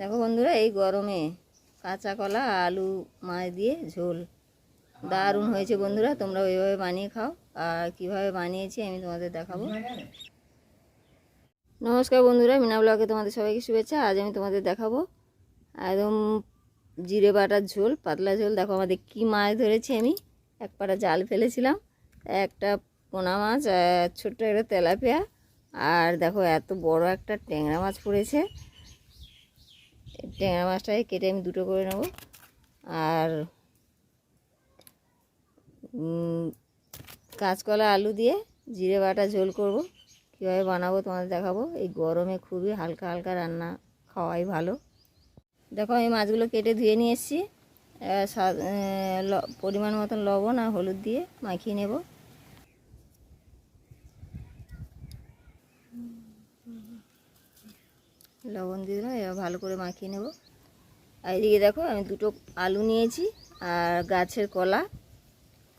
দেখো বন্ধুরা, এই গরমে কাঁচা কলা, আলু, মাছ দিয়ে ঝোল দারুণ হয়েছে বন্ধুরা। তোমরা ওইভাবে বানিয়ে খাও। আর কীভাবে বানিয়েছি আমি তোমাদের দেখাবো। নমস্কার বন্ধুরা, মিনা ব্লগে তোমাদের সবাইকে শুভেচ্ছা। আজ আমি তোমাদের দেখাবো একদম জিরে বাটার ঝোল, পাতলা ঝোল। দেখো আমাদের কী মাছ ধরেছি আমি। এক পাটা জাল ফেলেছিলাম, একটা পোনা মাছ ছোট্ট একটা তেলাপিয়া। আর দেখো এত বড় একটা ট্যাংরা মাছ পড়েছে। ট্যাংরা মাছটাকে কেটে আমি দুটো করে নেব। আর কাঁচকলা আলু দিয়ে জিরে বাটা ঝোল করব। কীভাবে বানাবো তোমাদের দেখাবো। এই গরমে খুবই হালকা হালকা রান্না খাওয়াই ভালো। দেখো আমি মাছগুলো কেটে ধুয়ে নিয়ে এসেছি। পরিমাণ মতন লবণ আর হলুদ দিয়ে মাখিয়ে নেব। লবণ দিয়ে দিলাম এবার ভালো করে মাখিয়ে নেব। আর এদিকে দেখো, আমি দুটো আলু নিয়েছি আর গাছের কলা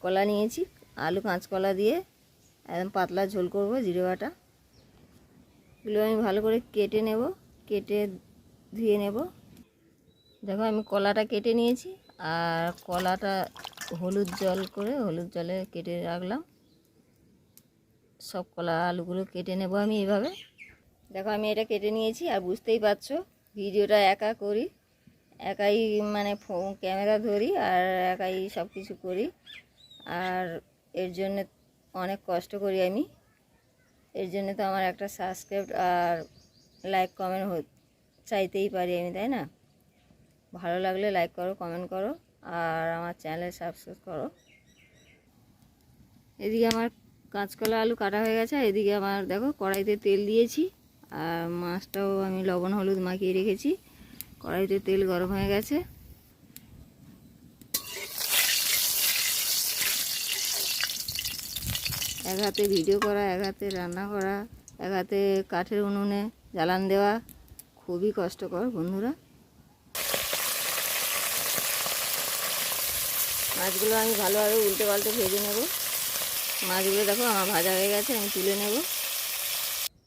কলা নিয়েছি। আলু কাঁচকলা দিয়ে একদম পাতলা ঝোল করব জিরে বাটা। এগুলো আমি ভালো করে কেটে নেব, কেটে ধুয়ে নেব। দেখো, আমি কলাটা কেটে নিয়েছি আর কলাটা হলুদ জল করে, হলুদ জলে কেটে রাখলাম। সব কলা আলুগুলো কেটে নেব আমি এইভাবে দেখো, আমি এটা কেটে নিয়েছি, আর বুঝতেই পারছ, ভিডিওটা একা করি, একাই মানে ক্যামেরা ধরি আর একাই সব কিছু করি। আর এর জন্য অনেক কষ্ট করি আমি। এর জন্য তো আমার একটা সাবস্ক্রাইব আর লাইক কমেন্ট হ চাইতেই পারি আমি, তাই না? ভালো লাগলে লাইক করো কমেন্ট করো, আর আমার চ্যানেলে সাবস্ক্রাইব করো। এদিকে আমার কাঁচকলা আলু কাটা হয়ে গেছে এদিকে আমার দেখো কড়াইতে তেল দিয়েছি। আর মাছটাও আমি লবণ, হলুদ মাখিয়ে রেখেছি। কড়াইতে তেল গরম হয়ে গেছে। এক হাতে ভিডিও করা, এক হাতে রান্না করা, এক হাতে কাঠের উনুনে জ্বালান দেওয়া, খুবই কষ্টকর বন্ধুরা। মাছগুলো আমি ভালোভাবে উল্টে পাল্টে ভেজে নেব। মাছগুলো দেখো আমার ভাজা হয়ে গেছে, আমি তুলে নেব।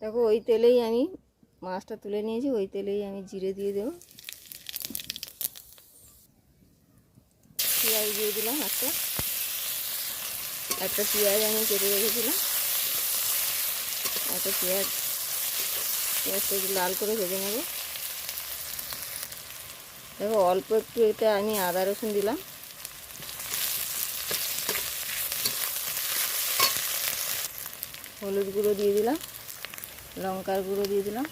দেখো, ওই তেলেই আমি মাছটা তুলে নিয়েছি, ওই তেলেই আমি জিরে দিয়ে দেবো। পেঁয়াজ দিয়ে দিলাম একটা। একটা পেঁয়াজ আমি কেটে রেখেছিলাম। একটা পেঁয়াজ, পেঁয়াজটা লাল করে ভেজে নেব। দেখো, অল্প একটু এটা আমি আদা রসুন দিলাম। হলুদ গুঁড়ো দিয়ে দিলাম। লঙ্কার গুঁড়ো দিয়ে দিলাম।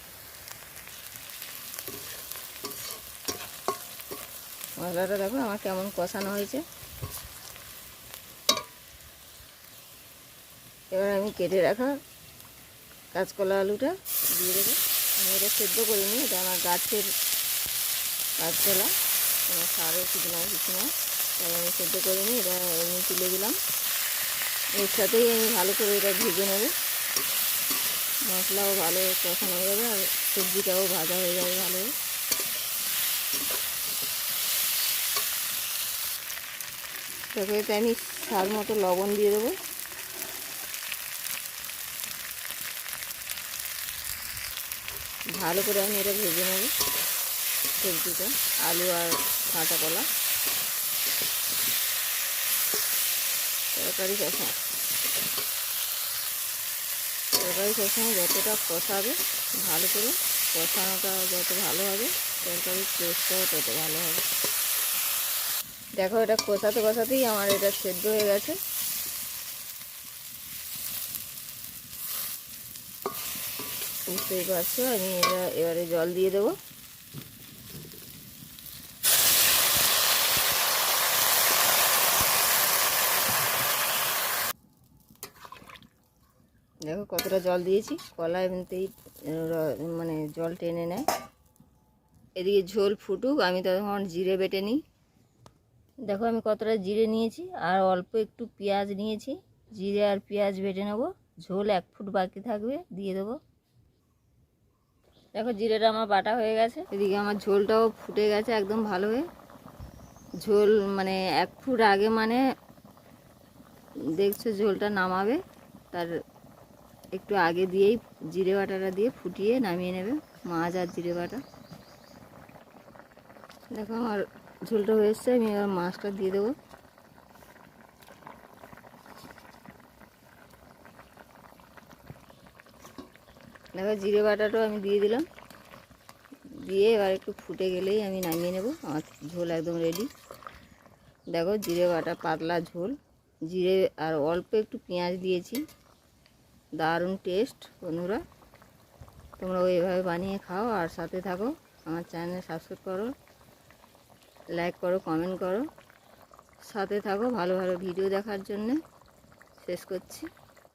মশলাটা দেখো আমার কেমন কষানো হয়েছে। এবার আমি কেটে রাখা কাঁচকলা আলুটা দিয়ে দেবো। আমি এটা সেদ্ধ করিনি এটা আমার গাছের কাঁচকলা। কোনো সারও কিছু না কিছু না তাই আমি সেদ্ধ করিনি এটা এমনি তুলে দিলাম। এর সাথেই আমি ভালো করে এটা ভেজে নেব। মশলাও ভালো, কষানো হয়ে যাবে, আর সবজিটাও ভাজা হয়ে যাবে ভালো। এতে আমি স্বাদ মতো লবণ দিয়ে দেবো। ভালো করে আমি এটা ভেজে নেব সবজিটা, আলু আর কাঁচা কলা। তরকারি কষা। তরকারি সময় যতটা কষাবে, ভালো করে কষানোটা যত ভালো হবে, তরকারির টেস্টটাও তত ভালো হবে। দেখো এটা কষাতে কষাতেই আমার এটা সেদ্ধ হয়ে গেছে। বুঝতেই পারছ, আমি এটা এবারে জল দিয়ে দেবো। দেখো কতটা জল দিয়েছি। কলা এমনিতেই মানে জল টেনে নেয়। এদিকে ঝোল ফুটুক, আমি তখন জিরে বেটে নিই। দেখো আমি কতটা জিরে নিয়েছি, আর অল্প একটু পেঁয়াজ নিয়েছি। জিরে আর পেঁয়াজ বেটে নেব। ঝোল এক ফুট বাকি থাকবে, দিয়ে দেবো। দেখো জিরেটা আমার বাটা হয়ে গেছে। এদিকে আমার ঝোলটাও ফুটে গেছে একদম ভালো হয়ে। ঝোল মানে এক ফুট আগে মানে দেখছ ঝোলটা নামাবে, তার একটু আগে দিয়েই জিরে বাটাটা দিয়ে ফুটিয়ে নামিয়ে নেবে মাছ আর জিরে বাটা। দেখো আমার ঝোলটা হয়ে এসছে, আমি এবার মাছটা দিয়ে দেবো। দেখো জিরে বাটাটাও আমি দিয়ে দিলাম। দিয়ে এবার একটু ফুটে গেলেই আমি নামিয়ে নেব। আমার ঝোল একদম রেডি দেখো জিরে বাটা, পাতলা ঝোল। জিরে আর অল্প একটু পেঁয়াজ দিয়েছি। দারুণ টেস্ট, বন্ধুরা। তোমরা এভাবে বানিয়ে খাও আর সাথে থাকো। আমার চ্যানেল সাবস্ক্রাইব করো লাইক করো কমেন্ট করো। সাথে থাকো ভালো ভালো ভিডিও দেখার জন্যে। শেষ করছি।